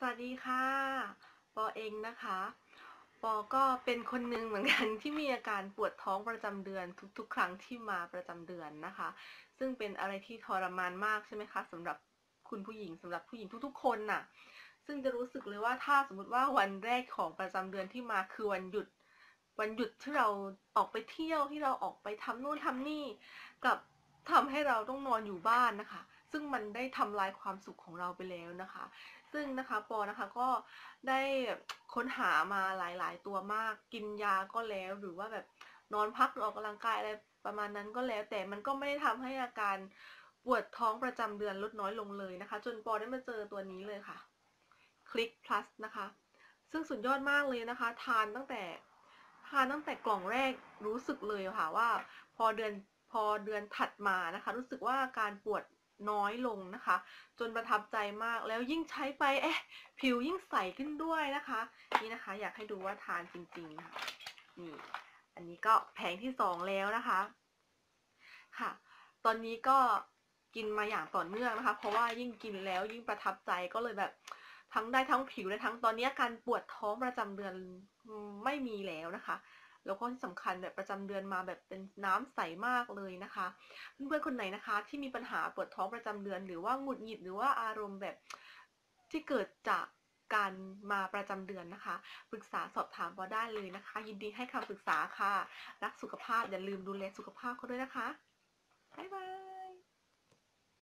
สวัสดีค่ะ ปอเองนะคะ ปอก็เป็นคนหนึ่งเหมือนกันที่มีอาการปวดท้องประจำเดือนทุกๆ ครั้งที่มาประจำเดือนนะคะ ซึ่งเป็นอะไรที่ทรมานมากใช่ไหมคะสำหรับคุณผู้หญิงสำหรับผู้หญิงทุกๆ คนน่ะ ซึ่งจะรู้สึกเลยว่าถ้าสมมติว่าวันแรกของประจำเดือนที่มาคือวันหยุด วันหยุดที่เราออกไปเที่ยวที่เราออกไปทำนู่นทำนี่กับทำให้เราต้องนอนอยู่บ้านนะคะ ซึ่งมันได้ทำลายความสุขของเราไปแล้วนะคะ ซึ่งนะคะปอนะคะก็ได้ค้นหามาหลาย ๆ ตัวมากกินยาก็แล้วหรือว่าแบบนอนพักอออกกำลังกายอะไรประมาณนั้นก็แล้ว แต่มันก็ไม่ได้ทำให้อาการปวดท้องประจำเดือนลดน้อยลงเลยนะคะ จนปอได้มาเจอตัวนี้เลยค่ะ คลิก plus นะคะ ซึ่งสุดยอดมากเลยนะคะ ทานตั้งแต่ทานตั้งแต่กล่องแรกรู้สึกเลยค่ะว่า พอเดือนพอเดือนถัดมานะคะ รู้สึกว่าการปวด น้อยลงนะคะ จนประทับใจมากแล้วยิ่งใช้ไปเอ๊ะผิวยิ่งใสขึ้นด้วยนะคะ นี่นะคะ อยากให้ดูว่าทานจริงๆค่ะนี่อันนี้ก็แผงที่สองแล้วนะคะค่ะ ตอนนี้ก็กินมาอย่างต่อเนื่องนะคะ เพราะว่ายิ่งกินแล้วยิ่งประทับใจก็เลยแบบทั้งได้ทั้งผิวและทั้งตอนนี้การปวดท้องประจำเดือนไม่มีแล้วนะคะ แล้วก็ที่สำคัญแบบประจำเดือนมาแบบเป็นน้ำใสมากเลยนะคะ เพื่อนๆคนไหนนะคะ ที่มีปัญหาปวดท้องประจำเดือน หรือว่าหงุดหงิดหรือว่าอารมณ์แบบที่เกิดจากการมาประจำเดือนนะคะ ปรึกษาสอบถามพอได้เลยนะคะ ยินดีให้คำปรึกษาค่ะ รักสุขภาพอย่าลืมดูแลสุขภาพเขาด้วยนะคะ บ๊ายบาย